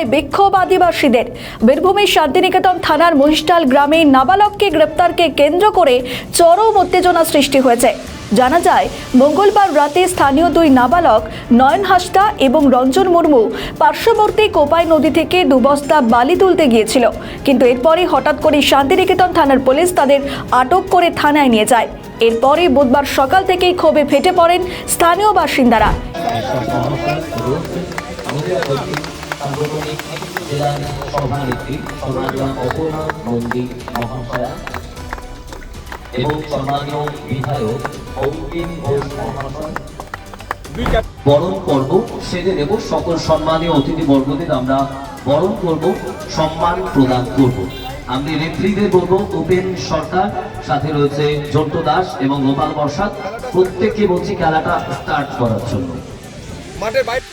ঘটনায় বিক্ষোভ আদিবাসীদের। বীরভূমের শান্তিনিকেতন থানার মহিষটাল গ্রামে নাবালককে গ্রেপ্তারকে কেন্দ্র করে চরম উত্তেজনা সৃষ্টি হয়েছে। জানা যায়, মঙ্গলবার রাতে স্থানীয় দুই নাবালক, নয়ন হাসদা এবং রঞ্জন মুর্মু, পার্শ্ববর্তী কোপাই নদী থেকে দুবস্তা বালি তুলতে গিয়েছিল। কিন্তু এরপরই হঠাৎ করে শান্তিনিকেতন থানার পুলিশ তাদের আটক করে থানায় নিয়ে যায়। এরপরই বুধবার সকাল থেকেই ক্ষোভে ফেটে পড়েন স্থানীয় বাসিন্দারা। সাংগঠনিক জেলার সভানেত্রী নন্দী মহাশয়া এবং সম্মানীয় বিধায়ক অঙ্কিম ঘোষ মহাশয়। বরণ পর্ব সেরে নেব সকল সম্মানীয় অতিথি বর্গদের। আমরা বরণ করব, সম্মান প্রদান করব। আমি রেফ্রিদের বলব, উপেন সরকার, সাথে রয়েছে জন্টু দাস এবং গোপাল বর্ষাদ। প্রত্যেককে বলছি খেলাটা স্টার্ট করার জন্য। মাঠের বাইরে